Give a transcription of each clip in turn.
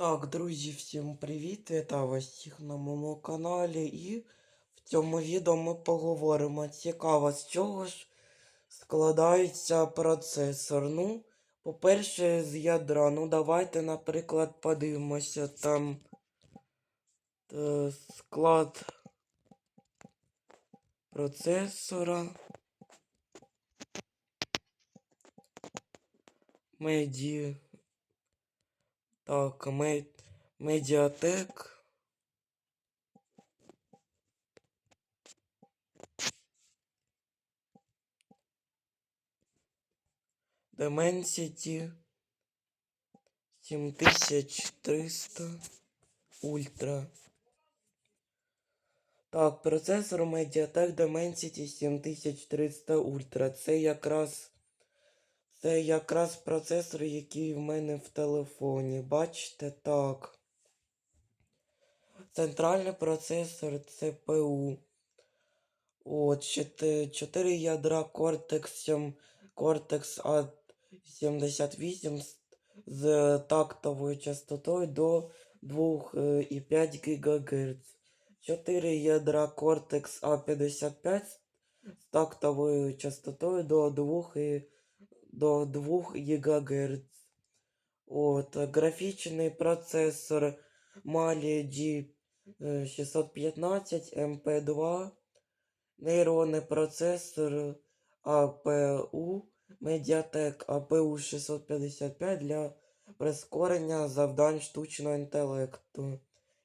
Так, друзі, всім привіт! Вітаю вас всіх на моєму каналі. І в цьому відео ми поговоримо цікаво, з чого ж складається процесор. Ну, по-перше, з ядра. Ну, давайте, наприклад, подивимося там е, склад процесора. Меді. Так, ме... Медіатек. Dimensity 7300 Ультра. Так, процесор Mediatek Dimensity 7300 Ultra. Це якраз це якраз процесор, який в мене в телефоні. Бачите, так. Центральний процесор CPU. От, 4 ядра Cortex 7, Cortex A78 з, тактовою частотою до 2,5 ГГц. 4 ядра Cortex A55 з тактовою частотою до 2 до 2 ГГц. От, графічний процесор Mali G615 MP2. Нейронний процесор APU Mediatek APU 655 для прискорення завдань штучного інтелекту.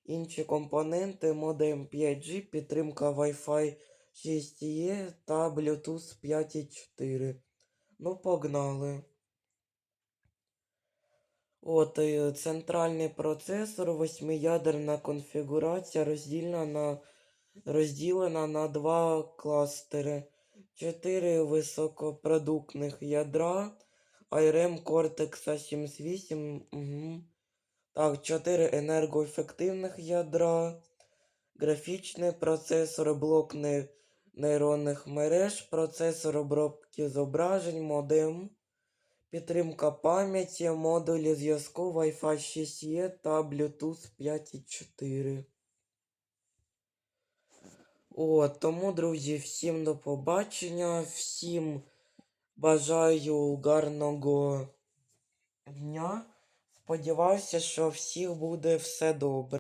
Інші компоненти модем 5G, підтримка Wi-Fi 6E та Bluetooth 5.4. Ну, погнали. От, е, центральний процесор, восьмиядерна конфігурація розділена на, розділена на два кластери. Чотири високопродуктних ядра. ARM Cortex A78. Угу. Так, 4 енергоефективних ядра. Графічний процесор, блок не- нейронних мереж, процесор обробки зображень, модем. Підтримка пам'яті, модулі зв'язку Wi-Fi 6E та Bluetooth 5.4. О, тому, друзі, всім до побачення. Всім бажаю гарного дня. Сподіваюся, що всіх буде все добре.